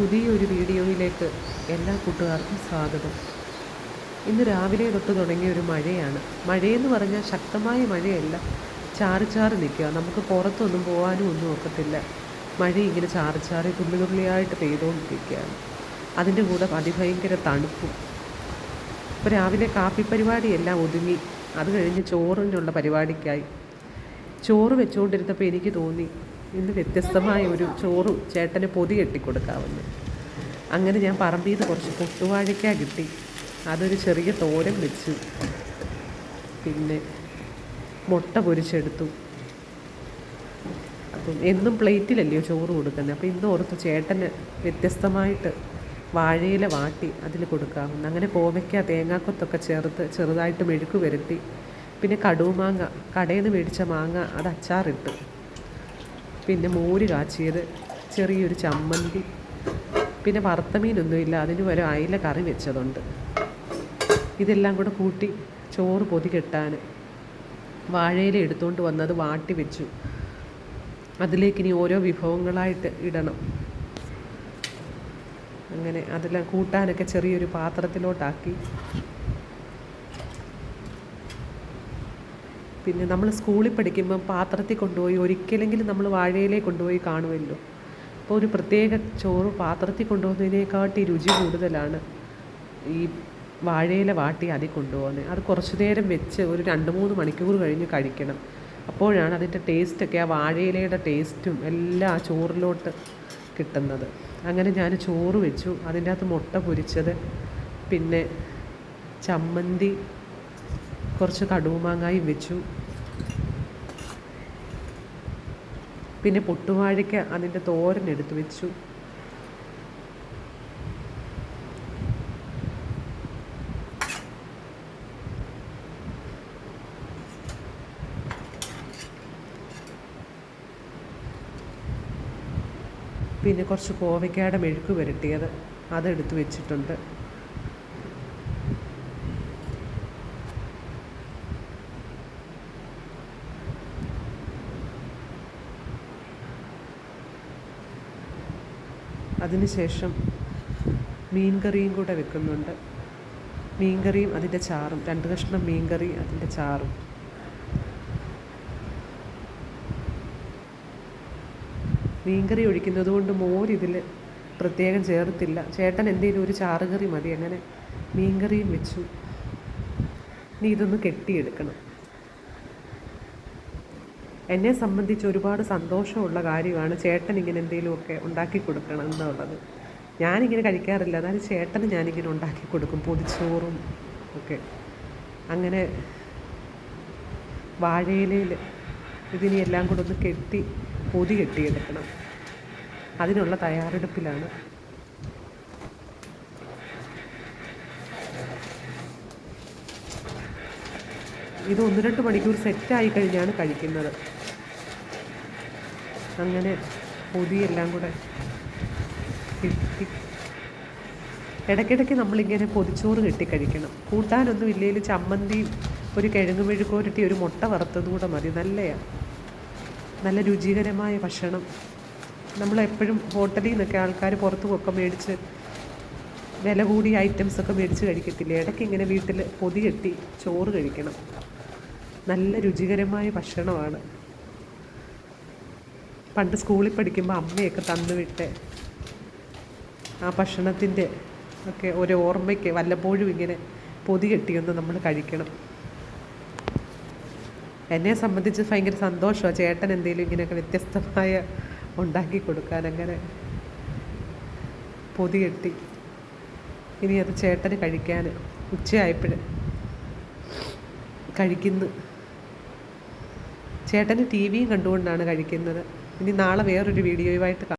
പുതിയൊരു വീഡിയോയിലേക്ക് എല്ലാ കൂട്ടുകാർക്കും സ്വാഗതം. ഇന്ന് രാവിലെ തൊട്ട് തുടങ്ങിയ ഒരു മഴയാണ്. മഴയെന്ന് പറഞ്ഞാൽ ശക്തമായ മഴയല്ല. ചാറി ചാറി നിൽക്കുക. നമുക്ക് പുറത്തൊന്നും പോകാനും ഒന്നും ഒക്കത്തില്ല. മഴ ഇങ്ങനെ ചാറി ചാറി തുള്ളി തുള്ളിയായിട്ട് പെയ്തുകൊണ്ടിരിക്കുകയാണ്. അതിന്റെ കൂടെ അതിഭയങ്കര തണുപ്പും. ഇപ്പോൾ രാവിലെ കാപ്പി പരിപാടിയെല്ലാം ഒതുങ്ങി. അത് കഴിഞ്ഞ് ചോറിനുള്ള പരിപാടിക്കായി. ചോറ് വെച്ചുകൊണ്ടിരുന്നപ്പോൾ എനിക്ക് തോന്നി ഇന്ന് വ്യത്യസ്തമായ ഒരു ചോറ് ചേട്ടന് പൊതി കെട്ടിക്കൊടുക്കാമെന്ന് അങ്ങനെ ഞാൻ പറമ്പിൽ നിന്ന് കുറച്ച് പൊട്ടുവാഴയ്ക്ക കിട്ടി. അതൊരു ചെറിയ തോരൻ വെച്ചു. പിന്നെ മുട്ട പൊരിച്ചെടുത്തു. അപ്പം എന്നും പ്ലേറ്റിലല്ലയോ ചോറ് കൊടുക്കുന്നത്. അപ്പോൾ ഇന്ന് ഓർത്ത് ചേട്ടന് വ്യത്യസ്തമായിട്ട് വാഴയില വാട്ടി അതിൽ കൊടുക്കാമെന്ന് അങ്ങനെ കോവയ്ക്ക തേങ്ങാക്കൊത്തൊക്കെ ചേർത്ത് ചെറുതായിട്ട് മെഴുക്ക് വരുത്തി പിന്നെ കടുമാങ്ങ കടയിൽ നിന്ന് മേടിച്ച മാങ്ങ അത് അച്ചാറിട്ട്. പിന്നെ മോര് കാച്ചിയത് ചെറിയൊരു ചമ്മന്തി. പിന്നെ വറുത്ത മീനൊന്നുമില്ല അതിന് പകരം അയില കറി വെച്ചതുണ്ട്. ഇതെല്ലാം കൂടെ കൂട്ടി ചോറ് പൊതി കെട്ടാൻ വാഴയില എടുത്തുകൊണ്ട് വന്നത് വാട്ടി വെച്ചു. അതിലേക്ക് ഇനി ഓരോ വിഭവങ്ങളായിട്ട് ഇടണം. അങ്ങനെ അതെല്ലാം കൂട്ടാനൊക്കെ ചെറിയൊരു പാത്രത്തിലോട്ടാക്കി. പിന്നെ നമ്മൾ സ്കൂളിൽ പഠിക്കുമ്പം പാത്രത്തിൽ കൊണ്ടുപോയി ഒരിക്കലെങ്കിലും നമ്മൾ വാഴയിലേ കൊണ്ടുപോയി കാണുമല്ലോ. അപ്പോൾ ഒരു പ്രത്യേക ചോറ് പാത്രത്തിൽ കൊണ്ടുപോകുന്നതിനേക്കാട്ടി രുചി കൂടുതലാണ് ഈ വാഴയില വാട്ടി അതിൽ കൊണ്ടുപോകുന്നത്. അത് കുറച്ചു നേരം വെച്ച് ഒരു രണ്ട് മൂന്ന് മണിക്കൂർ കഴിഞ്ഞ് കഴിക്കണം. അപ്പോഴാണ് അതിന്റെ ടേസ്റ്റൊക്കെ ആ വാഴയിലയുടെ ടേസ്റ്റും എല്ലാം ആ ചോറിലോട്ട് കിട്ടുന്നത്. അങ്ങനെ ഞാൻ ചോറ് വെച്ചു. അതിന്റെ അകത്ത് മുട്ട പൊരിച്ചത് പിന്നെ ചമ്മന്തി കുറച്ച് കടുവുമാങ്ങായും വെച്ചു. പിന്നെ പൊട്ടുവാഴയ്ക്ക് അതിന്റെ തോരൻ എടുത്തു വെച്ചു. പിന്നെ കുറച്ച് കോവയ്ക്കാടെ മെഴുക്ക് പുരട്ടിയത് അതെടുത്ത് വെച്ചിട്ടുണ്ട്. അതിനുശേഷം മീൻ കറിയും കൂടെ വെക്കുന്നുണ്ട്. മീൻ കറിയും അതിന്റെ ചാറും. രണ്ട് കഷ്ണം മീൻ കറി അതിന്റെ ചാറും. മീൻകറി ഒഴിക്കുന്നത് കൊണ്ട് മോരിതിൽ പ്രത്യേകം ചേർത്തില്ല. ചേട്ടൻ എന്തെങ്കിലും ഒരു ചാറുകറി മതി. അങ്ങനെ മീൻകറിയും വെച്ചു. നീ ഇതൊന്ന് കെട്ടിയെടുക്കണം. എന്നെ സംബന്ധിച്ച് ഒരുപാട് സന്തോഷമുള്ള കാര്യമാണ് ചേട്ടൻ ഇങ്ങനെ എന്തെങ്കിലുമൊക്കെ ഉണ്ടാക്കി കൊടുക്കണം എന്നുള്ളത്. ഞാനിങ്ങനെ കഴിക്കാറില്ല. എന്നാലും ചേട്ടന് ഞാനിങ്ങനെ ഉണ്ടാക്കി കൊടുക്കും. പൊതിച്ചോറും ഒക്കെ. അങ്ങനെ വാഴയിലയിൽ ഇതിനെ എല്ലാം കൂടെ ഒന്ന് കെട്ടി പൊതി കെട്ടിയെടുക്കണം. അതിനുള്ള തയ്യാറെടുപ്പിലാണ്. ഇത് ഒന്ന് രണ്ട് മണിക്കൂർ സെറ്റായി കഴിഞ്ഞാണ് കഴിക്കുന്നത്. അങ്ങനെ പൊതിയെല്ലാം കൂടെ കിട്ടി. ഇടയ്ക്കിടയ്ക്ക് നമ്മളിങ്ങനെ പൊതിച്ചോറ് കെട്ടി കഴിക്കണം കൂട്ടാനൊന്നും ഇല്ലെങ്കിൽ ചമ്മന്തി ഒരു കിഴങ്ങ് മെഴുക്കോരട്ടി ഒരു മുട്ട വറുത്തതും കൂടെ മതി. നല്ലയാണ് നല്ല രുചികരമായ ഭക്ഷണം. നമ്മളെപ്പോഴും ഹോട്ടലിൽ നിന്നൊക്കെ ആൾക്കാർ പുറത്തുമൊക്കെ മേടിച്ച് വില കൂടിയ ഐറ്റംസൊക്കെ മേടിച്ച് കഴിക്കത്തില്ലേ? ഇടയ്ക്ക് ഇങ്ങനെ വീട്ടിൽ പൊതി കെട്ടി ചോറ് കഴിക്കണം. നല്ല രുചികരമായ ഭക്ഷണമാണ്. പണ്ട് സ്കൂളിൽ പഠിക്കുമ്പോൾ അമ്മയൊക്കെ തന്നു വിട്ട് ആ ഭക്ഷണത്തിന്റെ ഒക്കെ ഒരു ഓർമ്മയ്ക്ക് വല്ലപ്പോഴും ഇങ്ങനെ പൊതി കെട്ടിയൊന്ന് നമ്മൾ കഴിക്കണം. എന്നെ സംബന്ധിച്ച് ഭയങ്കര സന്തോഷമാണ് ചേട്ടൻ എന്തെങ്കിലും ഇങ്ങനെയൊക്കെ വ്യത്യസ്തമായ ഉണ്ടാക്കി കൊടുക്കാൻ അങ്ങനെ പൊതി കെട്ടി. ഇനി അത് ചേട്ടന് കഴിക്കാൻ ഉച്ചയായപ്പോൾ കഴിക്കുന്നു. ചേട്ടന് ടി വിയും കണ്ടുകൊണ്ടാണ് കഴിക്കുന്നത്. ഇനി നാളെ വേറൊരു വീഡിയോയുമായിട്ട്